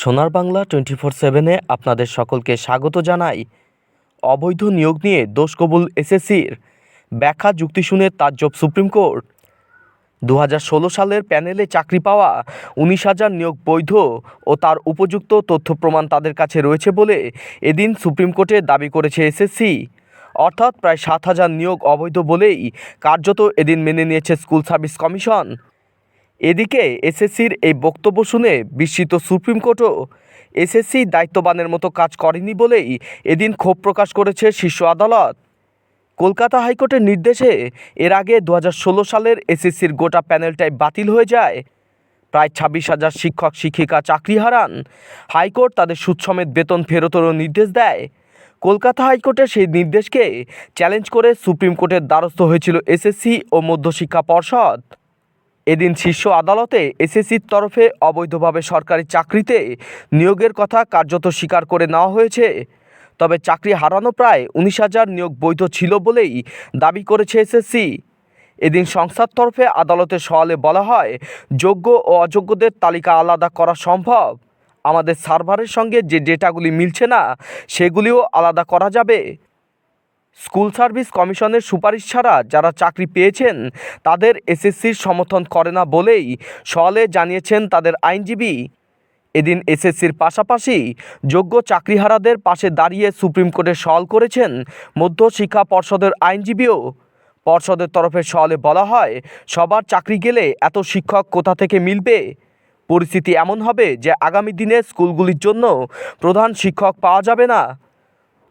সোনার Bangla twenty four সেভেনে আপনাদের সকলকে স্বাগত জানাই। অবৈধ নিয়োগ নিয়ে দোষ কবুল এসএসসির ব্যাখ্যা যুক্তি শুনে তাজ্জব সুপ্রিম কোর্ট। দু হাজার ষোলো সালের প্যানেলে চাকরি পাওয়া উনিশ হাজার নিয়োগ বৈধ ও তার উপযুক্ত তথ্য প্রমাণ তাদের কাছে রয়েছে বলে এদিন সুপ্রিম কোর্টে দাবি করেছে এসএসসি। অর্থাৎ প্রায় সাত হাজার নিয়োগ অবৈধ বলেই কার্যত এদিন মেনে নিয়েছে স্কুল সার্ভিস কমিশন। এদিকে এসএসসির এই বক্তব্য শুনে বিস্মিত সুপ্রিম কোর্টও এসএসসি দায়িত্ববানের মতো কাজ করেনি বলেই এদিন ক্ষোভ প্রকাশ করেছে শীর্ষ আদালত। কলকাতা হাইকোর্টের নির্দেশে এর আগে দু হাজার ষোলো সালের এসএসসির গোটা প্যানেলটাই বাতিল হয়ে যায়। প্রায় ছাব্বিশ হাজার শিক্ষক, শিক্ষিকা চাকরি হারান। হাইকোর্ট তাদের সুদসমেত বেতন ফেরতেরও নির্দেশ দেয়। কলকাতা হাইকোর্টের সেই নির্দেশকে চ্যালেঞ্জ করে সুপ্রিম কোর্টের দ্বারস্থ হয়েছিল এসএসসি ও মধ্যশিক্ষা পর্ষদ। এদিন শীর্ষ আদালতে এসএসসির তরফে অবৈধভাবে সরকারি চাকরিতে নিয়োগের কথা কার্যত স্বীকার করে নেওয়া হয়েছে। তবে চাকরি হারানো প্রায় উনিশ হাজার নিয়োগ বৈধ ছিল বলেই দাবি করেছে এসএসসি। এদিন সংস্থার তরফে আদালতের সওয়ালে বলা হয়, যোগ্য ও অযোগ্যদের তালিকা আলাদা করা সম্ভব। আমাদের সার্ভারের সঙ্গে যে ডেটাগুলি মিলছে না, সেগুলিও আলাদা করা যাবে। স্কুল সার্ভিস কমিশনের সুপারিশ ছাড়া যারা চাকরি পেয়েছেন, তাদের এসএসসির সমর্থন করে না বলেই সলে জানিয়েছেন তাদের আইনজীবী। এদিন এসএসসির পাশাপাশি যোগ্য চাকরিহারাদের পাশে দাঁড়িয়ে সুপ্রিম কোর্টে সওয়াল করেছেন মধ্য শিক্ষা পর্ষদের আইনজীবীও। পর্ষদের তরফে সলে বলা হয়, সবার চাকরি গেলে এত শিক্ষক কোথা থেকে মিলবে? পরিস্থিতি এমন হবে যে আগামী দিনে স্কুলগুলির জন্য প্রধান শিক্ষক পাওয়া যাবে না।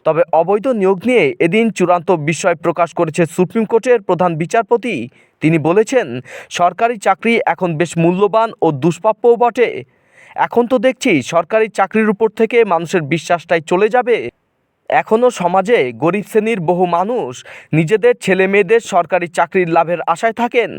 তবে অবৈধ নিয়োগ নিয়ে এদিন চূড়ান্ত বিস্ময় প্রকাশ করেছে সুপ্রিম কোর্টের প্রধান বিচারপতি। তিনি বলেছেন, সরকারি চাকরি এখন বেশ মূল্যবান ও দুষ্প্রাপ্যও বটে। এখন তো দেখছি সরকারি চাকরির উপর থেকে মানুষের বিশ্বাসটাই চলে যাবে। এখনও সমাজে গরিব শ্রেণির বহু মানুষ নিজেদের ছেলে মেয়েদের সরকারি চাকরির লাভের আশায় থাকেন।